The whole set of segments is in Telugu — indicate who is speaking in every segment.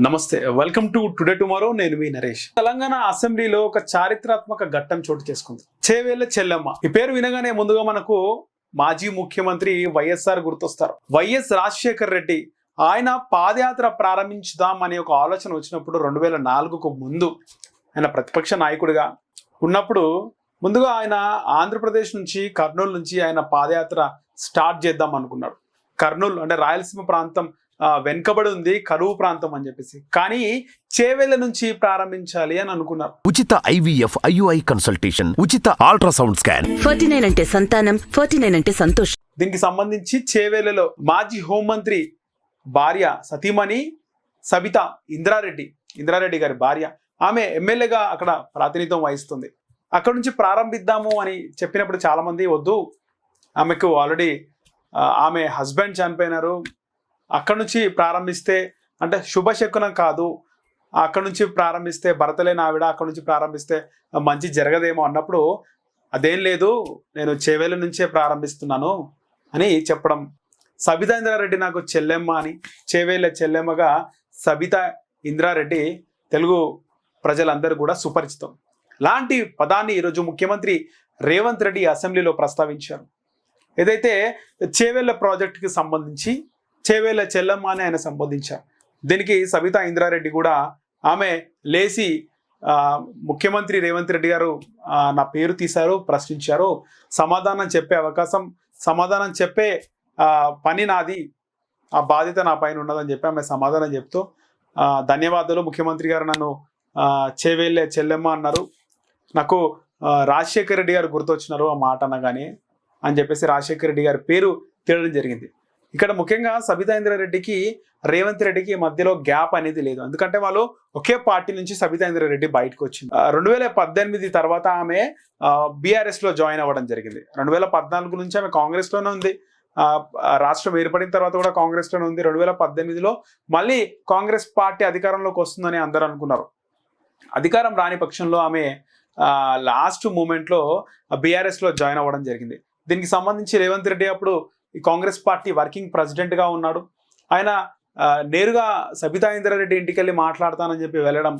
Speaker 1: నమస్తే వెల్కమ్ టు టుడే టుమారో నేను మీ నరేష్. తెలంగాణ అసెంబ్లీలో ఒక చారిత్రాత్మక ఘట్టం చోటు చేసుకుంది. చేవేళ్ళ చెల్లెమ్మ. ఈ పేరు వినగానే ముందుగా మనకు మాజీ ముఖ్యమంత్రి వైఎస్ఆర్ గుర్తొస్తారు. వైఎస్ రాజశేఖర్ రెడ్డి ఆయన పాదయాత్ర ప్రారంభించుదాం అనే ఒక ఆలోచన వచ్చినప్పుడు రెండు వేల నాలుగుకు ముందు ఆయన ప్రతిపక్ష నాయకుడిగా ఉన్నప్పుడు ముందుగా ఆయన ఆంధ్రప్రదేశ్ నుంచి కర్నూలు నుంచి ఆయన పాదయాత్ర స్టార్ట్ చేద్దాం అనుకున్నాడు. కర్నూలు అంటే రాయలసీమ ప్రాంతం వెనుకబడి ఉంది కరువు ప్రాంతం అని చెప్పేసి. కానీ చేవెళ్ళ నుంచి ప్రారంభించాలి అని అనుకున్నారు.
Speaker 2: ఉచిత ఐవీఎఫ్ ఐయుఐ కన్సల్టేషన్ ఉచిత అల్ట్రాసౌండ్ స్కాన్.
Speaker 3: ఫార్టీ నైన్ అంటే సంతానం ఫార్టీ నైన్ అంటే సంతోషం.
Speaker 1: దీనికి సంబంధించి చేవేళ్ళలో మాజీ హోంమంత్రి భార్య సతీమణి సబిత ఇంద్రారెడ్డి ఇంద్రారెడ్డి గారి భార్య. ఆమె ఎమ్మెల్యేగా అక్కడ ప్రాతినిధ్యం వహిస్తుంది. అక్కడ నుంచి ప్రారంభిద్దాము అని చెప్పినప్పుడు చాలా మంది వద్దు. ఆమెకు ఆల్రెడీ ఆమె హస్బెండ్ చనిపోయినారు. అక్కడ నుంచి ప్రారంభిస్తే అంటే శుభశకునం కాదు. అక్కడ నుంచి ప్రారంభిస్తే భరతలేని ఆవిడ అక్కడ నుంచి ప్రారంభిస్తే మంచి జరగదేమో అన్నప్పుడు అదేం లేదు నేను చెవేల నుంచే ప్రారంభిస్తున్నాను అని చెప్పడం. సబితా ఇంద్రారెడ్డి నాకు చెల్లెమ్మ అని చేవేళ్ళ చెల్లెమ్మగా సబితా ఇంద్రారెడ్డి తెలుగు ప్రజలందరూ కూడా సుపరిచితం. లాంటి పదాన్ని ఈరోజు ముఖ్యమంత్రి రేవంత్ రెడ్డి అసెంబ్లీలో ప్రస్తావించారు. ఏదైతే చేవేళ్ళ ప్రాజెక్టుకి సంబంధించి చేవేళ్ళ చెల్లమ్మ అని ఆయన సంబోధించారు. దీనికి సబితా ఇంద్రారెడ్డి కూడా ఆమె లేచి ముఖ్యమంత్రి రేవంత్ రెడ్డి గారు నా పేరు తీశారు ప్రశ్నించారు. సమాధానం చెప్పే అవకాశం సమాధానం చెప్పే పని నాది ఆ బాధ్యత నా పైన ఉన్నదని చెప్పి ఆమె సమాధానం చెప్తూ ధన్యవాదాలు. ముఖ్యమంత్రి గారు నన్ను చేవేళ్ళే చెల్లెమ్మ అన్నారు. నాకు రాజశేఖర రాజశేఖర్ రెడ్డి గారు గుర్తొచ్చినారు ఆ మాట అనగానే అని చెప్పేసి రాజశేఖర్ రెడ్డి గారి పేరు తీయడం జరిగింది. ఇక్కడ ముఖ్యంగా సబితా ఇంద్రారెడ్డికి రేవంత్ రెడ్డికి మధ్యలో గ్యాప్ అనేది లేదు. ఎందుకంటే వాళ్ళు ఒకే పార్టీ నుంచి సబితా ఇంద్రారెడ్డి బయటకు వచ్చింది. రెండు వేల పద్దెనిమిది తర్వాత ఆమె బీఆర్ఎస్లో జాయిన్ అవ్వడం జరిగింది. రెండు వేల పద్నాలుగు నుంచి ఆమె కాంగ్రెస్లోనే ఉంది రాష్ట్రం ఏర్పడిన తర్వాత కూడా కాంగ్రెస్లోనే ఉంది. రెండు వేల పద్దెనిమిదిలో మళ్ళీ కాంగ్రెస్ పార్టీ అధికారంలోకి వస్తుందని అందరూ అనుకున్నారు. అధికారం రాని పక్షంలో ఆమె లాస్ట్ మూమెంట్లో బీఆర్ఎస్లో జాయిన్ అవ్వడం జరిగింది. దీనికి సంబంధించి రేవంత్ రెడ్డి అప్పుడు ఈ కాంగ్రెస్ పార్టీ వర్కింగ్ ప్రెసిడెంట్గా ఉన్నాడు. ఆయన నేరుగా సబితా ఇంద్రారెడ్డి ఇంటికి వెళ్ళి మాట్లాడతానని చెప్పి వెళ్ళడం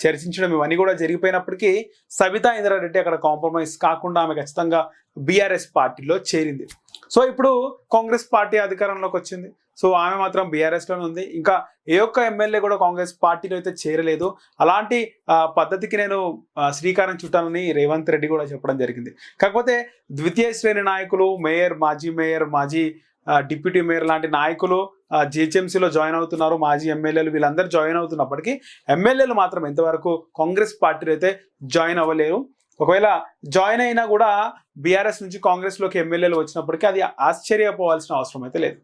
Speaker 1: చర్చించడం ఇవన్నీ కూడా జరిగిపోయినప్పటికీ సబితా ఇంద్రారెడ్డి అక్కడ కాంప్రమైజ్ కాకుండా ఆమె ఖచ్చితంగా బీఆర్ఎస్ పార్టీలో చేరింది. సో ఇప్పుడు కాంగ్రెస్ పార్టీ అధికారంలోకి వచ్చింది. సో ఆమె మాత్రం బీఆర్ఎస్లోనే ఉంది. ఇంకా ఏ ఒక్క ఎమ్మెల్యే కూడా కాంగ్రెస్ పార్టీలో అయితే చేరలేదు. అలాంటి పద్ధతికి నేను శ్రీకారం చుట్టానని రేవంత్ రెడ్డి కూడా చెప్పడం జరిగింది. కాకపోతే ద్వితీయ శ్రేణి నాయకులు మేయర్ మాజీ మేయర్ మాజీ డిప్యూటీ మేయర్ లాంటి నాయకులు జిహెచ్ఎంసీలో జాయిన్ అవుతున్నారు. మాజీ ఎమ్మెల్యేలు వీళ్ళందరూ జాయిన్ అవుతున్నప్పటికీ ఎమ్మెల్యేలు మాత్రం ఎంతవరకు కాంగ్రెస్ పార్టీలో అయితే జాయిన్ అవ్వలేరు. ఒకవేళ జాయిన్ అయినా కూడా బీఆర్ఎస్ నుంచి కాంగ్రెస్లోకి ఎమ్మెల్యేలు వచ్చినప్పటికీ అది ఆశ్చర్యపోవాల్సిన అవసరం అయితే లేదు.